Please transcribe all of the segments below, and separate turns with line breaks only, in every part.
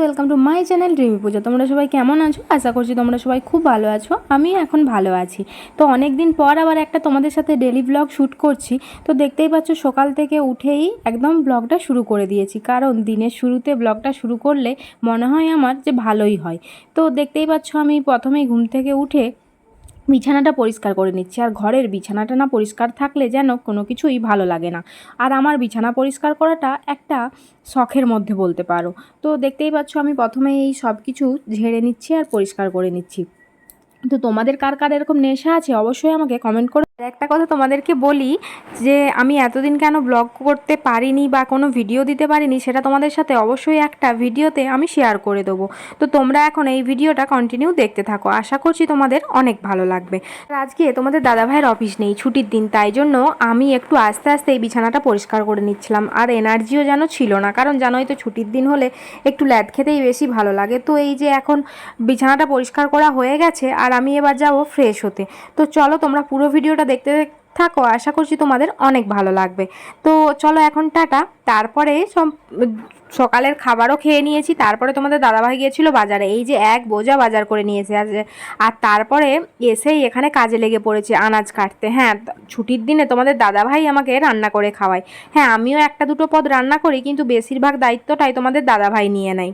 Welcome to my channel dreamy Pujo তোমরা সবাই কেমন আছো? আশা করছি তোমরা সবাই খুব ভালো আছো। আমি এখন ভালো আছি। তো অনেক দিন পর আবার একটা তোমাদের সাথে ডেলি ব্লগ শ্যুট করছি। তো দেখতেই পাচ্ছ, সকাল থেকে উঠেই একদম ব্লগটা শুরু করে দিয়েছি। কারণ দিনের শুরুতে ব্লগটা শুরু করলে মনে হয় আমার যে ভালোই হয়। তো দেখতেই পাচ্ছ, আমি প্রথমেই ঘুম থেকে উঠে বিছানাটা পরিষ্কার করে নিচ্ছি। আর ঘরের বিছানাটা না পরিষ্কার থাকলে যেন কোনো কিছুই ভালো লাগে না। আর আমার বিছানা পরিষ্কার করাটা একটা শখের মধ্যে বলতে পারো। তো দেখতেই পাচ্ছ আমি প্রথমে এই সব কিছু ঝেড়ে নিচ্ছি আর পরিষ্কার করে নিচ্ছি। তো তোমাদের কার কার এরকম নেশা আছে অবশ্যই আমাকে কমেন্ট করে। একটা কথা তোমাদেরকে বলি যে আমি এতদিন কেন ব্লগ করতে পারিনি বা কোনো ভিডিও দিতে পারিনি, সেটা তোমাদের সাথে অবশ্যই একটা ভিডিওতে আমি শেয়ার করে দেবো। তো তোমরা এখন এই ভিডিওটা কন্টিনিউ দেখতে থাকো। আশা করছি তোমাদের অনেক ভালো লাগবে। আজকে তোমাদের দাদাভাইয়ের অফিস নেই, ছুটির দিন, তাই জন্য আমি একটু আস্তে আস্তে এই বিছানাটা পরিষ্কার করে নিচ্ছিলাম। আর এনার্জিও যেন ছিল না, কারণ জানোই তো ছুটির দিন হলে একটু ল্যাদ খেতেই বেশি ভালো লাগে। তো এই যে এখন বিছানাটা পরিষ্কার করা হয়ে গেছে, আর আমি এবার যাব ফ্রেশ হতে। তো চলো তোমরা পুরো ভিডিওটা দেখতে থাকো, আশা করছি তোমাদের অনেক ভালো লাগবে। তো চলো এখন টাটা। তারপরে সকালের খাবারও খেয়ে নিয়েছি। তারপরে তোমাদের দাদাভাই গিয়েছিল বাজারে। এই যে এক বোঝা বাজার করে নিয়েছে আর তারপরে এসেই এখানে কাজে লেগে পড়েছে আনাজ কাটতে। হ্যাঁ ছুটির দিনে তোমাদের দাদাভাই আমাকে রান্না করে খাওয়ায়। হ্যাঁ আমিও একটা দুটো পদ রান্না করি, কিন্তু বেশিরভাগ দায়িত্বটাই তোমাদের দাদাভাই নিয়ে নেয়।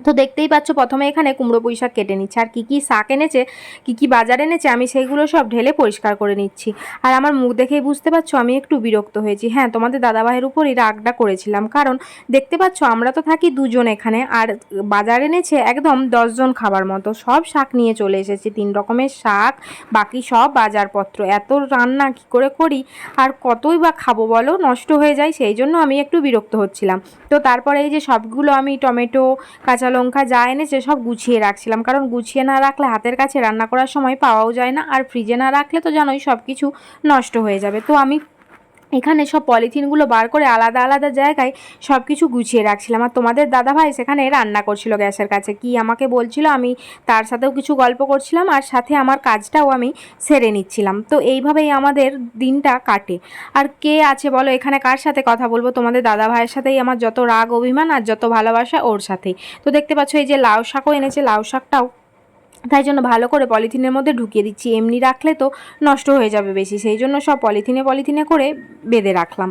তো দেখতেই পাচ্ছ প্রথমে এখানে কুমড়ো পুঁই শাক কেটে নিচ্ছে। আর কী কী শাক এনেছে, কী কী বাজার এনেছে, আমি সেইগুলো সব ঢেলে পরিষ্কার করে নিচ্ছি। আর আমার মুখ দেখেই বুঝতে পারছ আমি একটু বিরক্ত হয়েছি। হ্যাঁ তোমাদের দাদাভাইয়ের উপরই রাগটা করেছিলাম। কারণ দেখতে পাচ্ছ আমরা তো থাকি দুজন এখানে, আর বাজার এনেছে একদম দশজন খাবার মতো। সব শাক নিয়ে চলে এসেছি, তিন রকমের শাক, বাকি সব বাজারপত্র। এত রান্না কী করে করি, আর কতই বা খাব বলো, নষ্ট হয়ে যায়, সেই জন্য আমি একটু বিরক্ত হচ্ছিলাম। তো তারপরে এই যে সবগুলো আমি টমেটো কাঁচা লঙ্কা যা এনেছে সব গুছিয়ে রাখছিলাম। কারণ গুছিয়ে না রাখলে হাতের কাছে রান্না করার সময় পাওয়াও যায় না, আর ফ্রিজে না রাখলে তো জানোই সব কিছু নষ্ট হয়ে যাবে। তো আমি এখানে সব পলিথিনগুলো বার করে আলাদা আলাদা জায়গায় সব কিছু গুছিয়ে রাখছিলাম। আর তোমাদের দাদাভাই সেখানে রান্না করছিল গ্যাসের কাছে। কি আমাকে বলছিল, আমি তার সাথেও কিছু গল্প করছিলাম আর সাথে আমার কাজটাও আমি সেরে নিচ্ছিলাম। তো এইভাবেই আমাদের দিনটা কাটে। আর কে আছে বলো, এখানে কার সাথে কথা বলব? তোমাদের দাদা ভাইয়ের সাথেই আমার যত রাগ, অভিমান আর যত ভালোবাসা ওর সাথেই। তো দেখতে পাচ্ছ, এই যে লাউ শাকও এনেছে, লাউ শাকটাও তাই জন্য ভালো করে পলিথিনের মধ্যে ঢুকিয়ে দিচ্ছি। এমনি রাখলে তো নষ্ট হয়ে যাবে বেশি। সেই জন্য সব পলিথিনে পলিথিনে করে বেঁধে রাখলাম।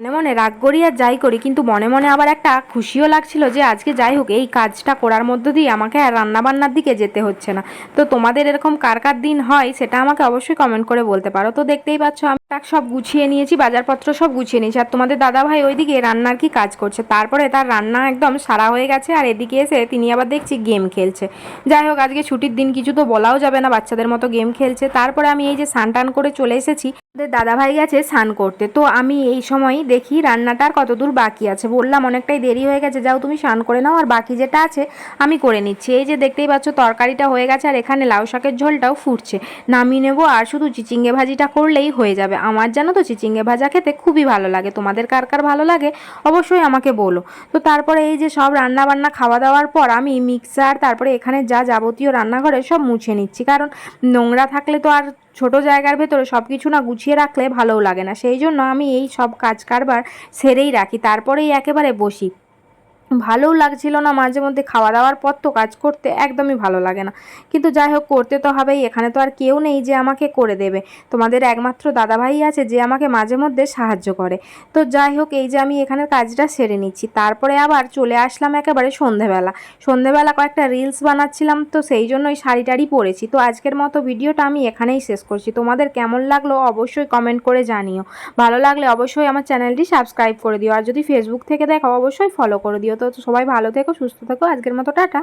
মনে মনে রাগ করি আর যাই করি, কিন্তু মনে মনে আবার একটা খুশিও লাগছিল যে আজকে যাই হোক, এই কাজটা করার মধ্য দিয়ে আমাকে আর রান্নাবান্নার দিকে যেতে হচ্ছে না। তো তোমাদের এরকম কার কার দিন হয় সেটা আমাকে অবশ্যই কমেন্ট করে বলতে পারো। তো দেখতেই পাচ্ছ, আমি তাক সব গুছিয়ে নিয়েছি, বাজারপত্র সব গুছিয়ে নিয়েছি। আর তোমাদের দাদা ভাই ওইদিকে রান্নার কি কাজ করছে? তারপরে তার রান্না একদম সারা হয়ে গেছে, আর এদিকে এসে তিনি আবার দেখছি গেম খেলছে। যাই হোক, আজকে ছুটির দিন কিছু তো বলাও যাবে না, বাচ্চাদের মতো গেম খেলছে। তারপরে আমি এই যে স্নান টান করে চলে এসেছি আমাদের দাদা ভাই গেছে স্নান করতে। তো আমি এই সময় দেখি রান্নাটার কত দূর বাকি আছে। বললাম অনেকটাই দেরি হয়ে গেছে, যাও তুমি স্নান করে নাও, আর বাকি যেটা আছে আমি করে নিচ্ছি। এই যে দেখতেই পাচ্ছ তরকারিটা হয়ে গেছে, আর এখানে লাউ শাকের ঝোলটাও ফুটছে। নামিয়ে নেব, আর শুধু চিচিঙ্গে ভাজিটা করলেই হয়ে যাবে। আমার জানো তো চিচিঙ্গে ভাজা খেতে খুবই ভালো লাগে। তোমাদের কার কার ভালো লাগে অবশ্যই আমাকে বলো। তো তারপরে এই যে সব রান্না বান্না খাওয়া দাওয়ার পর আমি মিক্সার তারপরে এখানে যা যাবতীয় রান্নাঘরে সব মুছে নিচ্ছি। কারণ নোংরা থাকলে তো আর ছোট জায়গার ভেতরে সব কিছু না গুছিয়ে রাখলে ভালোও লাগে না। সেই জন্য আমি এই সব কাজ কারবার সেরেই রাখি। তারপরেই একেবারে বসি। ভালোও লাগছিল না, মাঝে মধ্যে খাওয়া দাওয়ার পর তো কাজ করতে একদমই ভালো লাগে না। কিন্তু যাই হোক, করতে তো হবেই, এখানে তো আর কেউ নেই যে আমাকে করে দেবে। তোমাদের একমাত্র দাদাভাই আছে যে আমাকে মাঝে মধ্যে সাহায্য করে। তো যাই হোক, এই যে আমি এখানের কাজটা সেরে নিচ্ছি। তারপরে আবার চলে আসলাম একেবারে সন্ধেবেলা। সন্ধেবেলা কয়েকটা রিলস বানাচ্ছিলাম, তো সেই জন্য ওই শাড়ি টাড়ি পরেছি। তো আজকের মতো ভিডিওটা আমি এখানেই শেষ করছি। তোমাদের কেমন লাগল অবশ্যই কমেন্ট করে জানিও। ভালো লাগলে অবশ্যই আমার চ্যানেলটি সাবস্ক্রাইব করে দিও। আর যদি ফেসবুক থেকে দেখো, অবশ্যই ফলো করে দিও। তো সবাই ভালো থেকো সুস্থ থেকো। আজকের মতো টাটা।